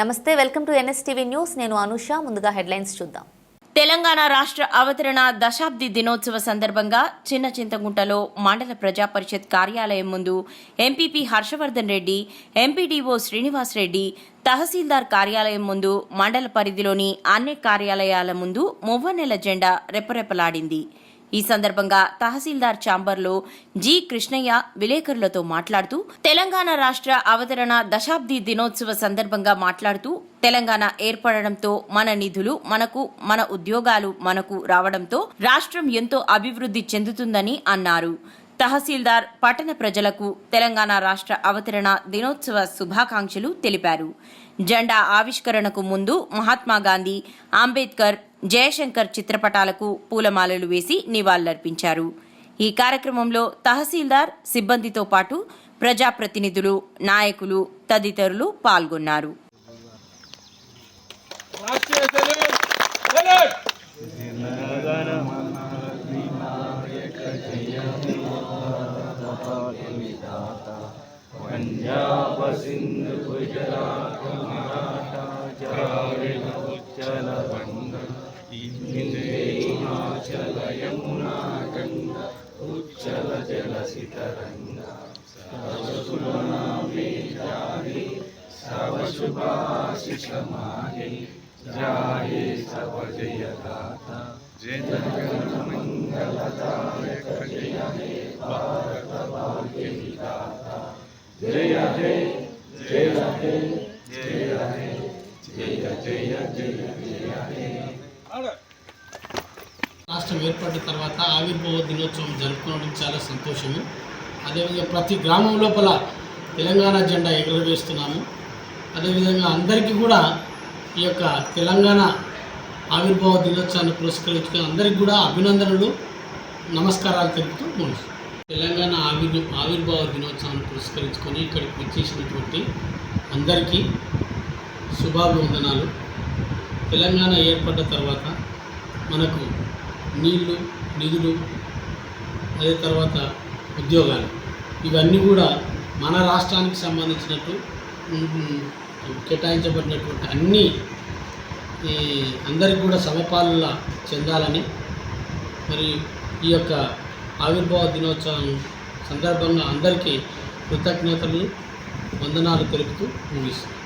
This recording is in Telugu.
నమస్తే వెల్కమ్ టు ఎన్ఎస్టీవీ న్యూస్. నేను అనుష. ముందుగా హెడ్లైన్స్ చూద్దాం. తెలంగాణ రాష్ట్ర అవతరణ దశాబ్ది దినోత్సవ సందర్భంగా చిన్న చింతగుంటలో మండల ప్రజా పరిషత్ కార్యాలయం ముందు ఎంపీపీ హర్షవర్ధన్ రెడ్డి ఎంపీడీఓ శ్రీనివాస్ రెడ్డి తహసీల్దార్ కార్యాలయం ముందు మండల పరిధిలోని అన్ని కార్యాలయాల ముందు మువ్వనెల జెండా రెపరెపలాడింది. ఈ సందర్భంగా తహసీల్దార్ ఛాంబర్లో జి కృష్ణయ్య విలేకరులతో మాట్లాడుతూ తెలంగాణ రాష్ట్ర అవతరణ దశాబ్ది దినోత్సవ సందర్భంగా మాట్లాడుతూ తెలంగాణ ఏర్పడడంతో మన నిధులు మనకు మన ఉద్యోగాలు మనకు రావడంతో రాష్ట్రం ఎంతో అభివృద్ధి చెందుతుందని అన్నారు. తహసీల్దార్ పట్టణ ప్రజలకు తెలంగాణ రాష్ట్ర అవతరణ దినోత్సవ శుభాకాంక్షలు తెలిపారు. జెండా ఆవిష్కరణకు ముందు మహాత్మాగాంధీ అంబేద్కర్ జయశంకర్ చిత్రపటాలకు పూలమాలలు వేసి నివాళులర్పించారు. ఈ కార్యక్రమంలో తహసీల్దార్ సిబ్బందితో పాటు ప్రజాప్రతినిధులు నాయకులు తదితరులు పాల్గొన్నారు. రాష్ట్రీయ पंजाब सिंध गुजरात मराठा हिमाचल यमुना गंगा उच्चल जल सितरंगा सर्वसुलनामे जाहे सर्वशुभाशिषमाहे जाहे सर्वजयदाता जय జయ జయ జయ జయ జయ జయ జయ జయ జయ రాష్ట్రం ఏర్పడిన తర్వాత ఆవిర్భావ దినోత్సవం జరుపుకోవడం చాలా సంతోషము. అదేవిధంగా ప్రతి గ్రామం లోపల తెలంగాణ జెండా ఎగురవేస్తున్నాము. అదేవిధంగా అందరికీ కూడా ఈ యొక్క తెలంగాణ ఆవిర్భావ దినోత్సవాన్ని పురస్కరించుకుని అందరికీ కూడా అభినందనలు. నమస్కారాలు తెలుపుతూ ముగిస్తున్నాను తెలంగాణ ఆవిర్ ఆవిర్భావ దినోత్సవాన్ని పురస్కరించుకొని ఇక్కడికి వచ్చేసినటువంటి అందరికీ శుభాభివందనాలు. తెలంగాణ ఏర్పడ్డ తర్వాత మనకు నీళ్ళు నిధులు అదే తర్వాత ఉద్యోగాలు. ఇవన్నీ కూడా మన రాష్ట్రానికి సంబంధించినట్టు కేటాయించబడినటువంటి అన్నీ అందరికి కూడా సమపాలన చెందాలని మరి ఈ యొక్క ఆవిర్భావ దినోత్సవం సందర్భంగా అందరికీ కృతజ్ఞతలు వందనాలు తెలుపుతూ ముగిస్తుంది